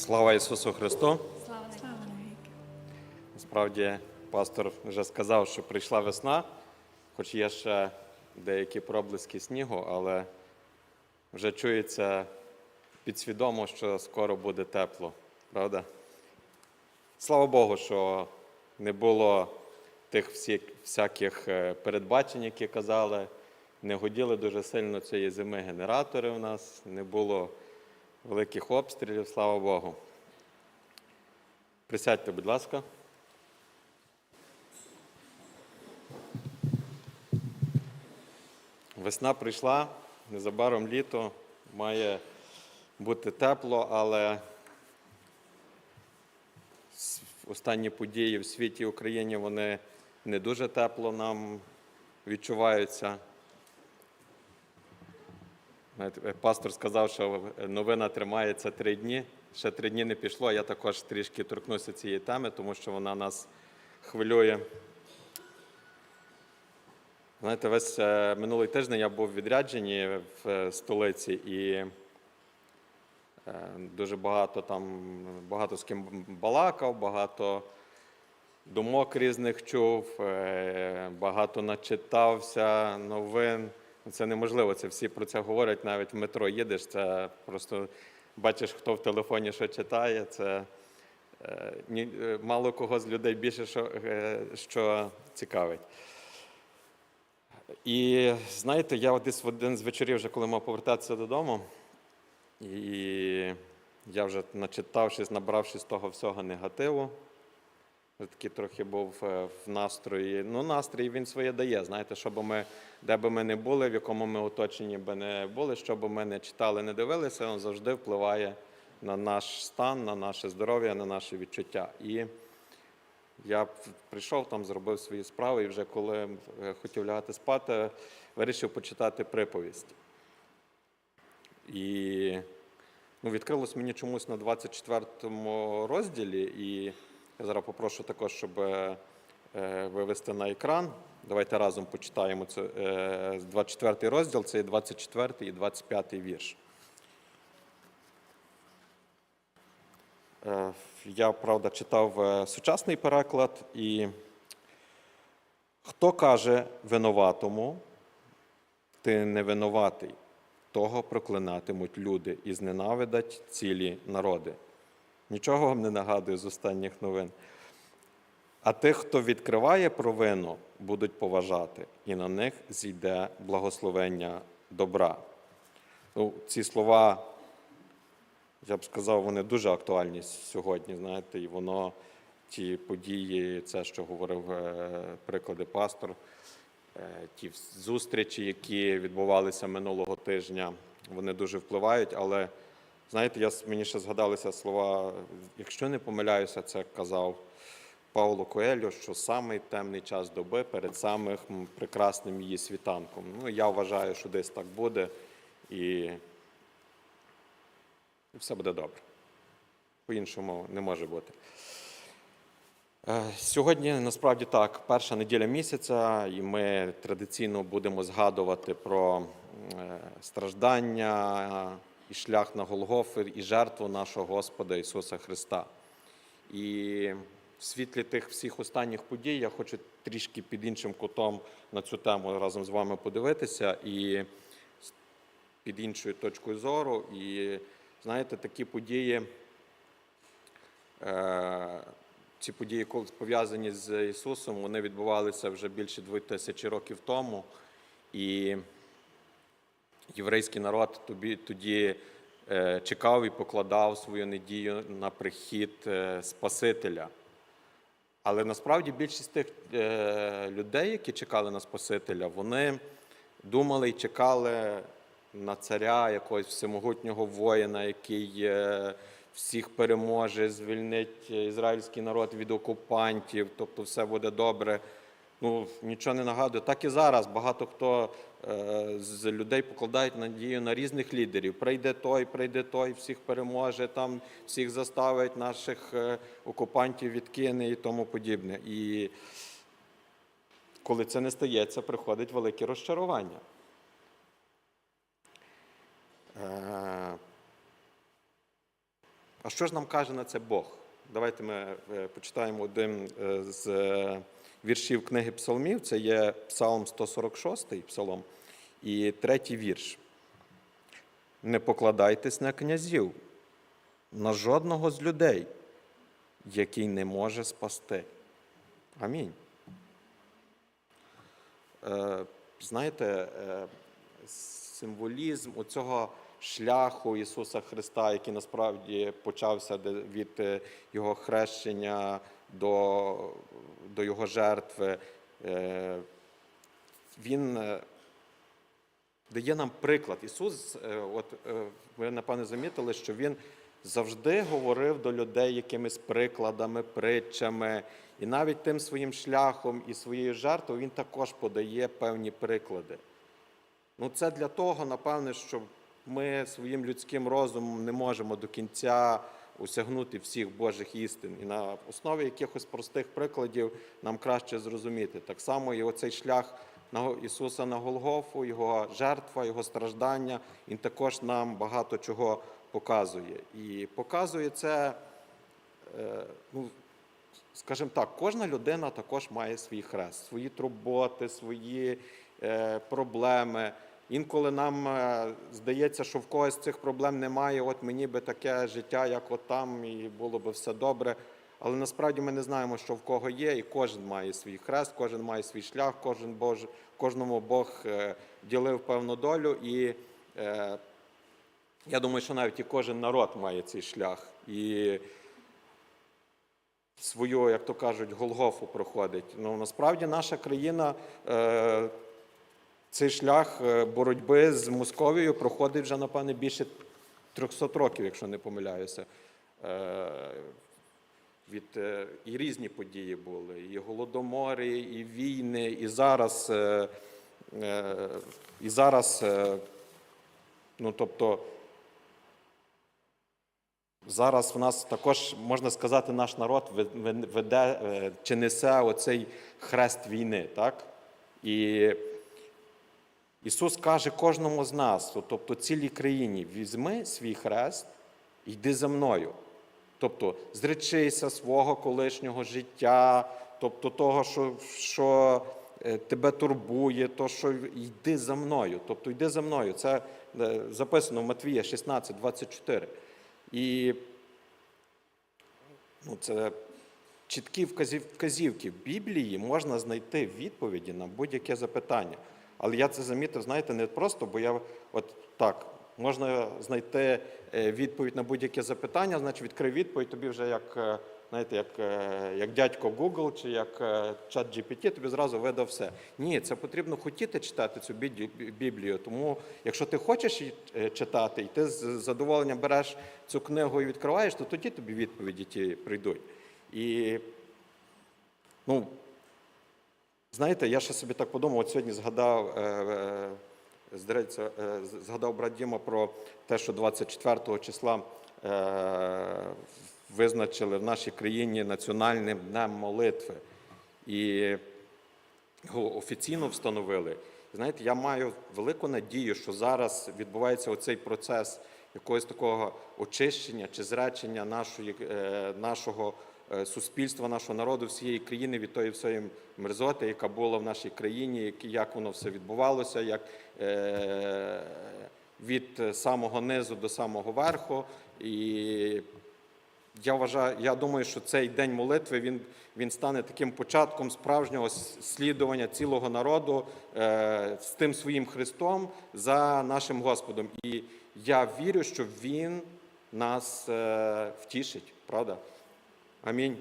Слава Ісусу Христу! Слава навіки. Насправді, пастор вже сказав, що прийшла весна, хоч є ще деякі проблиски снігу, але вже чується підсвідомо, що скоро буде тепло, правда? Слава Богу, що не було тих всіх, всяких е, передбачень, які казали, не годіли дуже сильно цієї зими генератори у нас, не було великих обстрілів, слава Богу. Присядьте, будь ласка. Весна прийшла, незабаром літо, має бути тепло, але останні події в світі і Україні вони не дуже тепло нам відчуваються. Е, Пастор сказав, що новина тримається три дні. Ще три дні не пішло. Я також трішки торкнуся цієї теми, тому що вона нас хвилює. Знаєте, весь е, минулий тиждень я був в відрядженні в е, столиці і е, дуже багато там, багато з ким балакав, багато думок різних чув, е, багато начитався новин. Це неможливо, це всі про це говорять, навіть в метро їдеш, це просто бачиш, хто в телефоні що читає. Це е, е, мало кого з людей більше що, е, що цікавить. І знаєте, я десь в один з вечорів, вже коли мав повертатися додому, і я вже начитавшись, набравшись того всього негативу, такий трохи був е, в настрої. Ну, настрій він своє дає. Знаєте, що ми, де би ми не були, в якому ми оточенні би не були, що би ми не читали, не дивилися, він завжди впливає на наш стан, на наше здоров'я, на наші відчуття. І я прийшов там, зробив свої справи, і вже коли е, хотів лягати спати, вирішив почитати приповість. І ну, відкрилось мені чомусь на 24 розділі, і я зараз попрошу також, щоб е, е, вивести на екран. Давайте разом почитаємо це, е, 24 розділ, це є 24 і 25 вірш. Е, Я, правда, читав е, сучасний переклад, і хто каже винуватому, ти не винуватий, того проклинатимуть люди і зненавидять цілі народи. Нічого вам не нагадую з останніх новин. А тих, хто відкриває провину, будуть поважати, і на них зійде благословення добра. Ну, ці слова я б сказав, вони дуже актуальні сьогодні. Знаєте, і воно, ті події, це, що говорив е, приклади пастор, е, ті зустрічі, які відбувалися минулого тижня, вони дуже впливають. Але знаєте, я, мені ще згадалися слова, якщо не помиляюся, це казав Пауло Коельо, що самий темний час доби перед самим прекрасним її світанком. Ну, я вважаю, що десь так буде. І і все буде добре. По-іншому не може бути. Е, Сьогодні насправді так, перша неділя місяця, і ми традиційно будемо згадувати про е, страждання і шлях на Голгофи, і жертву нашого Господа Ісуса Христа. І в світлі тих всіх останніх подій я хочу трішки під іншим кутом на цю тему разом з вами подивитися і під іншою точкою зору. І знаєте, такі події, е, ці події, пов'язані з Ісусом, вони відбувалися вже більше двох тисячі років тому. І єврейський народ тобі тоді е, чекав і покладав свою надію на прихід е, Спасителя. Але насправді більшість тих е, людей, які чекали на Спасителя, вони думали і чекали на царя, якогось всемогутнього воїна, який всіх переможе, звільнить ізраїльський народ від окупантів, тобто все буде добре. Ну, нічого не нагадує. Так і зараз багато хто з людей покладають надію на різних лідерів. Прийде той, прийде той, всіх переможе, там всіх заставить, наших е, окупантів відкине і тому подібне. І коли це не стається, приходить велике розчарування. Е, А що ж нам каже на це Бог? Давайте ми е, почитаємо один е, з е, віршів книги Псалмів. Це є Псалм 146, псалом, і третій вірш. Не покладайтесь на князів, на жодного з людей, який не може спасти. Амінь. Знаєте, символізм цього шляху Ісуса Христа, який насправді почався від е, Його хрещення до, до Його жертви, е, він е, дає нам приклад. Ісус, от ви напевне замітили, що Він завжди говорив до людей якимись прикладами, притчами, і навіть тим своїм шляхом і своєю жертвою Він також подає певні приклади. Ну, це для того, напевне, що ми своїм людським розумом не можемо до кінця осягнути всіх Божих істин. І на основі якихось простих прикладів нам краще зрозуміти. Так само і оцей шлях Ісуса на Голгофу, Його жертва, Його страждання, Він також нам багато чого показує. І показує це, е, ну, скажімо так, кожна людина також має свій хрест, свої турботи, свої е, проблеми. Інколи нам е, здається, що в когось цих проблем немає, от мені би таке життя, як от там, і було би все добре. Але насправді ми не знаємо, що в кого є, і кожен має свій хрест, кожен має свій шлях, кожен Бож, кожному Бог е, ділив певну долю. І е, я думаю, що навіть і кожен народ має цей шлях. І свою, як то кажуть, Голгофу проходить. Ну, насправді наша країна е, цей шлях е, боротьби з Московією проходить вже, напевне, більше 300 років, якщо не помиляюся. Е, від, е, і різні події були, і голодомори, і війни, і зараз, і зараз ну, тобто, Зараз в нас також, можна сказати, наш народ ве- ве- веде чи несе оцей хрест війни. Так? І Ісус каже кожному з нас, тобто цілій країні, візьми свій хрест і йди за мною. Тобто зречися свого колишнього життя, тобто того, що, що е, тебе турбує, то, що йди за мною. Тобто йди за мною. Це е, записано в Матвія 16, 24. І ну, це чіткі вказівки. В Біблії можна знайти відповіді на будь-яке запитання. Але я це замітив, знаєте, не просто, бо я от так, можна знайти е, відповідь на будь-яке запитання, значить відкрив відповідь, тобі вже як, е, знаєте, як, е, як дядько Google чи як чат GPT, тобі зразу видав все. Ні, це потрібно хотіти читати цю Біблію. Тому, якщо ти хочеш її читати, і ти з задоволенням береш цю книгу і відкриваєш, то тоді тобі відповіді ті прийдуть. І ну, знаєте, я ще собі так подумав, от сьогодні згадав, е, е, е, згадав брат Діма про те, що 24 числа визначили в нашій країні національним днем молитви. І його офіційно встановили. Знаєте, я маю велику надію, що зараз відбувається оцей процес якогось такого очищення чи зречення нашої, нашого суспільства, нашого народу, всієї країни від тої всієї мерзоти, яка була в нашій країні, як- як воно все відбувалося, як е, від самого низу до самого верху. І я вважаю, я думаю, що цей день молитви він, він стане таким початком справжнього слідування цілого народу е, з тим своїм Христом за нашим Господом. І я вірю, що Він нас е, втішить, правда? Амінь.